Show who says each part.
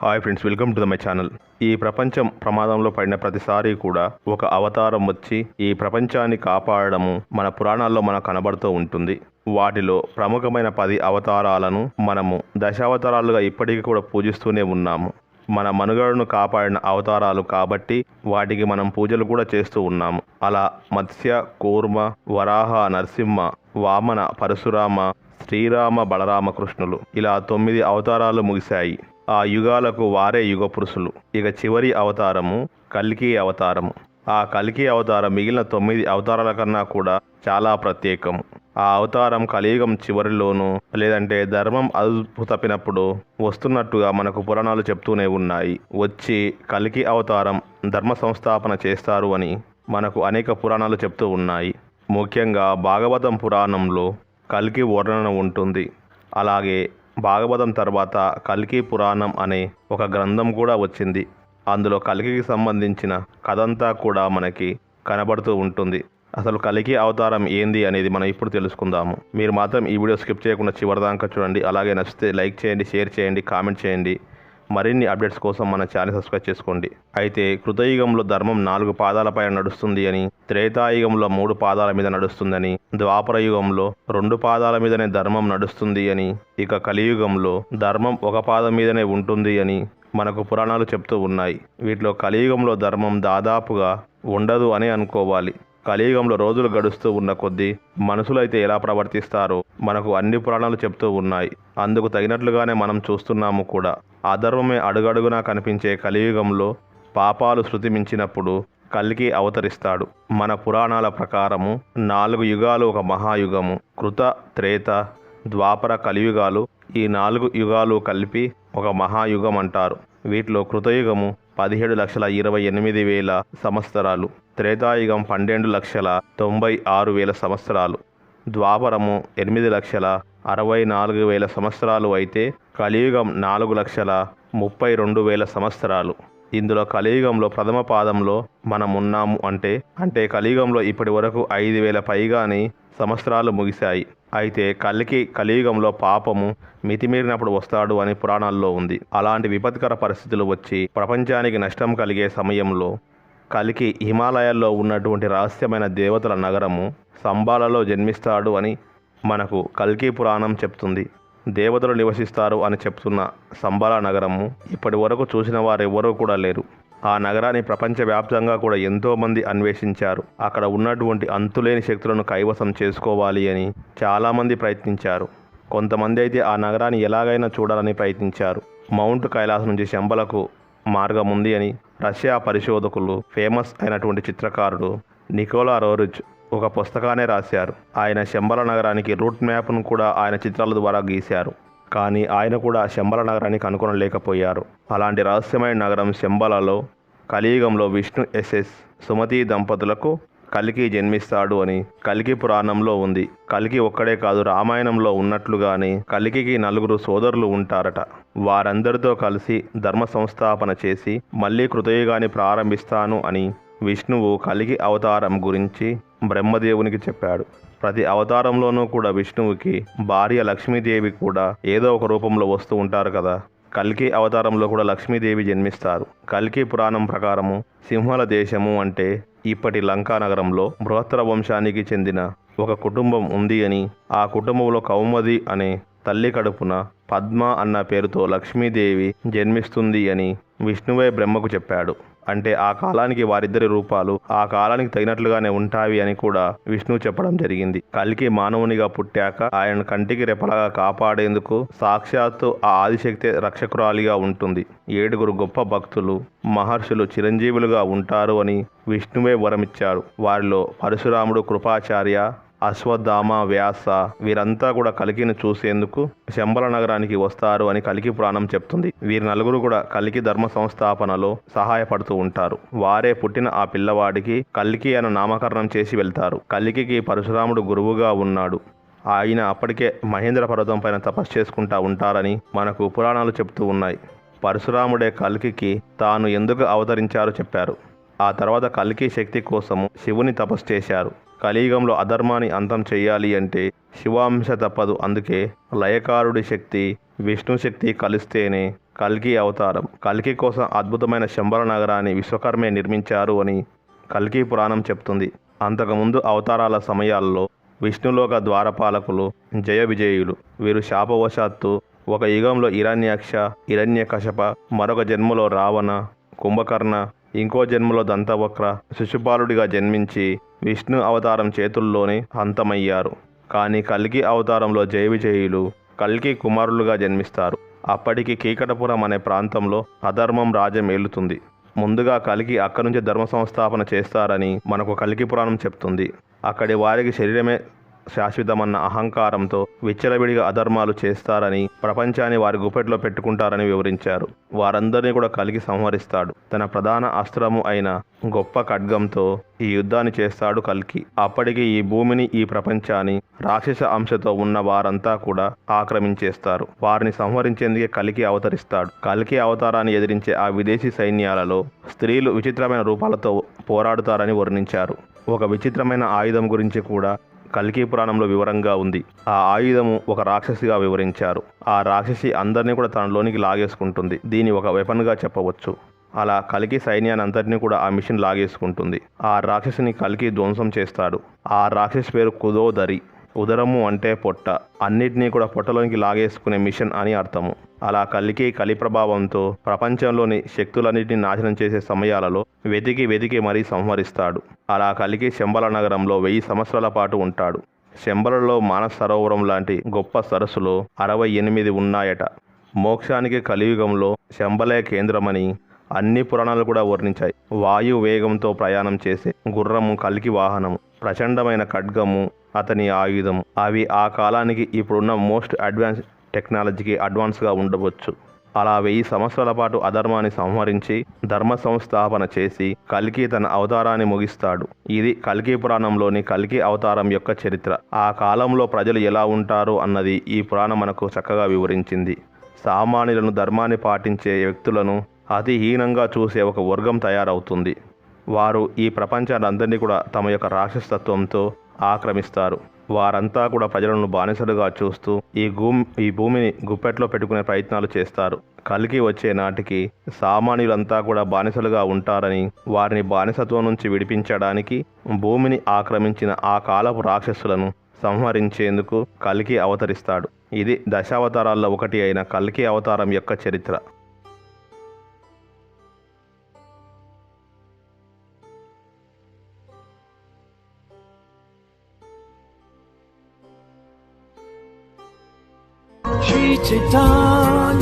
Speaker 1: Hi friends welcome to the my channel ఈ ప్రపంచం ప్రమాదంలో పడిన ప్రతిసారి కూడా ఒక అవతారం వచ్చి ఈ ప్రపంచాన్ని కాపాడడము మన పురాణాల్లో మనకు కనబడుతూ ఉంటుంది. వాటిలో ప్రముఖమైన పది అవతారాలను మనము దశావతారాలుగా ఇప్పటికీ కూడా పూజిస్తూనే ఉన్నాము. మన మనుగడను కాపాడిన అవతారాలు కాబట్టి వాటికి మనం పూజలు కూడా చేస్తూ ఉన్నాము. అలా మత్స్య కూర్మ వరాహ నరసింహ వామన పరశురామ శ్రీరామ బలరామ కృష్ణులు ఇలా తొమ్మిది అవతారాలు ముగిశాయి. ఆ యుగాలకు వారే యుగ పురుషులు ఇక చివరి అవతారము కల్కి అవతారము. ఆ కల్కి అవతారం మిగిలిన తొమ్మిది అవతారాల కన్నా కూడా చాలా ప్రత్యేకం ఆ అవతారం కలియుగం చివరిలోనూ లేదంటే ధర్మం అదుపు తప్పినప్పుడు వస్తున్నట్టుగా మనకు పురాణాలు చెప్తూనే ఉన్నాయి. వచ్చి కలికి అవతారం ధర్మ సంస్థాపన చేస్తారు అని మనకు అనేక పురాణాలు చెప్తూ ఉన్నాయి. ముఖ్యంగా భాగవతం పురాణంలో కల్కి వర్ణన ఉంటుంది. అలాగే భాగవతం తర్వాత కల్కి పురాణం అనే ఒక గ్రంథం కూడా వచ్చింది. అందులో కల్కికి సంబంధించిన కథంతా కూడా మనకి కనబడుతూ ఉంటుంది. అసలు కలికి అవతారం ఏంది అనేది మనం ఇప్పుడు తెలుసుకుందాము. మీరు మాత్రం ఈ వీడియో స్కిప్ చేయకుండా చివరిదాకా చూడండి. అలాగే నచ్చితే లైక్ చేయండి షేర్ చేయండి కామెంట్ చేయండి. మరిన్ని అప్డేట్స్ కోసం మన ఛానల్ సబ్స్క్రైబ్ చేసుకోండి. అయితే కృతయుగంలో ధర్మం నాలుగు పాదాలపై నడుస్తుంది అని త్రేతాయుగంలో మూడు పాదాల మీద నడుస్తుందని ద్వాపర యుగంలో రెండు పాదాల మీదనే ధర్మం నడుస్తుంది అని ఇక కలియుగంలో ధర్మం ఒక పాదం మీదనే ఉంటుంది అని మనకు పురాణాలు చెప్తూ ఉన్నాయి. వీటిలో కలియుగంలో ధర్మం దాదాపుగా ఉండదు అని అనుకోవాలి. కలియుగంలో రోజులు గడుస్తూ ఉన్న కొద్దీ మనుషులైతే ఎలా ప్రవర్తిస్తారో మనకు అన్ని పురాణాలు చెప్తూ ఉన్నాయి. అందుకు తగినట్లుగానే మనం చూస్తున్నాము కూడా. అధర్వమే అడుగడుగునా కనిపించే కలియుగంలో పాపాలు శృతి మించినప్పుడు కలికి అవతరిస్తాడు. మన పురాణాల ప్రకారము నాలుగు యుగాలు ఒక మహాయుగము. కృత త్రేత ద్వాపర కలియుగాలు ఈ నాలుగు యుగాలు కలిపి ఒక మహాయుగం అంటారు. వీటిలో కృతయుగము పదిహేడు లక్షల ఇరవై ఎనిమిది వేల సంవత్సరాలు త్రేతాయుగం పన్నెండు లక్షల తొంభై ఆరు వేల సంవత్సరాలు ద్వాపరము ఎనిమిది లక్షల అరవై నాలుగు వేల సంవత్సరాలు అయితే కలియుగం నాలుగు లక్షల ముప్పై రెండు వేల సంవత్సరాలు. ఇందులో కలియుగంలో ప్రథమ పాదంలో మనం ఉన్నాము అంటే అంటే కలియుగంలో ఇప్పటి వరకు ఐదు వేల పైగాని సంవత్సరాలు ముగిశాయి. అయితే కలికి కలియుగంలో పాపము మితిమీరినప్పుడు వస్తాడు అని పురాణాల్లో ఉంది. అలాంటి విపత్కర పరిస్థితులు వచ్చి ప్రపంచానికి నష్టం కలిగే సమయంలో కలికి హిమాలయాల్లో ఉన్నటువంటి రహస్యమైన దేవతల నగరము సంబాలలో జన్మిస్తాడు అని మనకు కల్కి పురాణం చెప్తుంది. దేవతలు నివసిస్తారు అని చెప్తున్న సంబాల నగరము ఇప్పటి వరకు చూసిన వారెవరూ కూడా లేరు. ఆ నగరాన్ని ప్రపంచవ్యాప్తంగా కూడా ఎంతోమంది అన్వేషించారు. అక్కడ ఉన్నటువంటి అంతులేని శక్తులను కైవసం చేసుకోవాలి అని చాలామంది ప్రయత్నించారు. కొంతమంది అయితే ఆ నగరాన్ని ఎలాగైనా చూడాలని ప్రయత్నించారు. మౌంట్ కైలాస్ నుంచి శంబలకు మార్గం ఉంది అని రష్యా పరిశోధకులు ఫేమస్ అయినటువంటి చిత్రకారుడు నికోలా రోరుజ్ ఒక పుస్తకాన్ని రాశారు. ఆయన శంబల నగరానికి రూట్ మ్యాప్ను కూడా ఆయన చిత్రాల ద్వారా గీశారు. కానీ ఆయన కూడా శంబల నగరానికి కనుగొనలేకపోయారు అలాంటి రహస్యమైన నగరం శంబలలో కలియుగంలో విష్ణు ఎస్ఎస్ సుమతి దంపతులకు కలికి జన్మిస్తాడు అని కలికి పురాణంలో ఉంది. కలికి ఒక్కడే కాదు రామాయణంలో ఉన్నట్లుగానే కలికి నలుగురు సోదరులు ఉంటారట. వారందరితో కలిసి ధర్మ సంస్థాపన చేసి మళ్ళీ కృతయుగాన్ని ప్రారంభిస్తాను అని విష్ణువు కలిగి అవతారం గురించి బ్రహ్మదేవునికి చెప్పాడు. ప్రతి అవతారంలోనూ కూడా విష్ణువుకి భార్య లక్ష్మీదేవి కూడా ఏదో ఒక రూపంలో వస్తూ ఉంటారు కదా. కల్కి అవతారంలో కూడా లక్ష్మీదేవి జన్మిస్తారు. కల్కి పురాణం ప్రకారము సింహల దేశము అంటే ఇప్పటి లంకా నగరంలో బృహత్తర వంశానికి చెందిన ఒక కుటుంబం ఉంది అని ఆ కుటుంబంలో కౌమది అనే తల్లి కడుపున పద్మ అన్న పేరుతో లక్ష్మీదేవి జన్మిస్తుంది అని విష్ణువే బ్రహ్మకు చెప్పాడు. అంటే ఆ కాలానికి వారిద్దరి రూపాలు ఆ కాలానికి తగినట్లుగానే ఉంటాయి అని కూడా విష్ణు చెప్పడం జరిగింది. కలికి మానవునిగా పుట్టాక ఆయన కంటికి రెపలాగా కాపాడేందుకు సాక్షాత్తు ఆ ఆదిశక్తి రక్షకురాలిగా ఉంటుంది. ఏడుగురు గొప్ప భక్తులు మహర్షులు చిరంజీవులుగా ఉంటారు అని విష్ణువే వరమిచ్చారు. వారిలో పరశురాముడు కృపాచార్య అశ్వత్థామ వ్యాస వీరంతా కూడా కలికిని చూసేందుకు శంబల నగరానికి వస్తారు అని కలికి పురాణం చెప్తుంది. వీరి నలుగురు కూడా కలికి ధర్మ సంస్థాపనలో సహాయపడుతూ ఉంటారు. వారే పుట్టిన ఆ పిల్లవాడికి కలికి అని నామకరణం చేసి వెళ్తారు. కలికి పరశురాముడు గురువుగా ఉన్నాడు. ఆయన అప్పటికే మహేంద్ర పర్వతం పైన తపస్సు చేసుకుంటా ఉంటారని మనకు పురాణాలు చెప్తూ ఉన్నాయి. పరశురాముడే కల్కికి తాను ఎందుకు అవతరించారో చెప్పారు. ఆ తర్వాత కల్కి శక్తి కోసము శివుని తపస్సు చేశారు. కలియుగంలో అధర్మాన్ని అంతం చేయాలి అంటే శివాంశ తప్పదు. అందుకే లయకారుడి శక్తి విష్ణు శక్తి కలిస్తేనే కల్కి అవతారం. కల్కి కోసం అద్భుతమైన శంబర నగరాన్ని విశ్వకర్మే నిర్మించారు అని కల్కి పురాణం చెప్తుంది. అంతకుముందు అవతారాల సమయాల్లో విష్ణులోక ద్వారపాలకులు జయ విజయులు వీరు శాపవశాత్తు ఒక యుగంలో ఇరణ్యాక్ష ఇరణ్యకశప మరొక జన్మలో రావణ కుంభకర్ణ ఇంకో జన్మలో దంతవక్ర శిశుపాలుడిగా జన్మించి విష్ణు అవతారం చేతుల్లోనే హంతమయ్యారు. కానీ కల్కి అవతారంలో జయ విజయులు కల్కి కుమారులుగా జన్మిస్తారు. అప్పటికి కీకటపురం అనే ప్రాంతంలో అధర్మం రాజ్యం ఏలుతుంది ముందుగా కలికి అక్కడి నుంచి ధర్మ సంస్థాపన చేస్తారని మనకు కలికి పురాణం చెప్తుంది. అక్కడి వారికి శరీరమే శాశ్వతమన్న అహంకారంతో విచ్చలవిడిగా అధర్మాలు చేస్తారని ప్రపంచాన్ని వారి గుప్పెట్లో పెట్టుకుంటారని వివరించారు. వారందరినీ కూడా కలిగి సంహరిస్తాడు. తన ప్రధాన అస్త్రము అయిన గొప్ప ఖడ్గంతో ఈ యుద్ధాన్ని చేస్తాడు కల్కి. అప్పటికి ఈ భూమిని ఈ ప్రపంచాన్ని రాక్షస అంశతో ఉన్న వారంతా కూడా ఆక్రమించేస్తారు. వారిని సంహరించేందుకే కలికి అవతరిస్తాడు. కలికి అవతారాన్ని ఎదిరించే ఆ విదేశీ సైన్యాలలో స్త్రీలు విచిత్రమైన రూపాలతో పోరాడుతారని వర్ణించారు. ఒక విచిత్రమైన ఆయుధం గురించి కూడా కల్కి పురాణంలో వివరంగా ఉంది. ఆ ఆయుధము ఒక రాక్షసిగా వివరించారు. ఆ రాక్షసి అందరినీ కూడా తనలోనికి లాగేసుకుంటుంది. దీని ఒక వెపన్గా చెప్పవచ్చు. అలా కలికి సైన్యాన్ని అంతటినీ కూడా ఆ మిషన్ లాగేసుకుంటుంది. ఆ రాక్షసిని కలికి ధ్వంసం చేస్తాడు. ఆ రాక్షసి పేరు కుదోదరి. ఉదరము అంటే పొట్ట. అన్నిటినీ కూడా పొట్టలోనికి లాగేసుకునే మిషన్ అని అర్థము. అలా కలికి కలి ప్రభావంతో ప్రపంచంలోని శక్తులన్నింటినీ నాశనం చేసే సమయాలలో వెతికి వెతికి మరీ సంహరిస్తాడు. అలా కలికి శంబల నగరంలో వెయ్యి సంవత్సరాల పాటు ఉంటాడు. శంబలలో మానస సరోవరం లాంటి గొప్ప సరస్సులో అరవై ఎనిమిది ఉన్నాయట. మోక్షానికి కలియుగంలో శంబలే కేంద్రమని అన్ని పురాణాలు కూడా వర్ణించాయి. వాయు వేగంతో ప్రయాణం చేసే గుర్రము కలికి వాహనము ప్రచండమైన ఖడ్గము అతని ఆయుధం. అవి ఆ కాలానికి ఇప్పుడున్న మోస్ట్ అడ్వాన్స్ టెక్నాలజీకి అడ్వాన్స్గా ఉండవచ్చు. అలా వెయ్యి సంవత్సరాల పాటు అధర్మాన్ని సంహరించి ధర్మ సంస్థాపన చేసి కల్కి తన అవతారాన్ని ముగిస్తాడు. ఇది కల్కి పురాణంలోని కల్కి అవతారం యొక్క చరిత్ర. ఆ కాలంలో ప్రజలు ఎలా ఉంటారు అన్నది ఈ పురాణం మనకు చక్కగా వివరించింది. సామాన్యులను ధర్మాన్ని పాటించే వ్యక్తులను అతి హీనంగా చూసే ఒక వర్గం తయారవుతుంది. వారు ఈ ప్రపంచాన్ని అందరినీ కూడా తమ యొక్క రాక్షసత్వంతో ఆక్రమిస్తారు. వారంతా కూడా ప్రజలను బానిసలుగా చూస్తూ ఈ భూమి ఈ భూమిని గుప్పెట్లో పెట్టుకునే ప్రయత్నాలు చేస్తారు. కలికి వచ్చే నాటికి సామాన్యులంతా కూడా బానిసలుగా ఉంటారని వారిని బానిసత్వం నుంచి విడిపించడానికి భూమిని ఆక్రమించిన ఆ కాలపు రాక్షసులను సంహరించేందుకు కలికి అవతరిస్తాడు. ఇది దశావతారాల్లో ఒకటి అయిన కల్కి అవతారం యొక్క చరిత్ర.
Speaker 2: 知道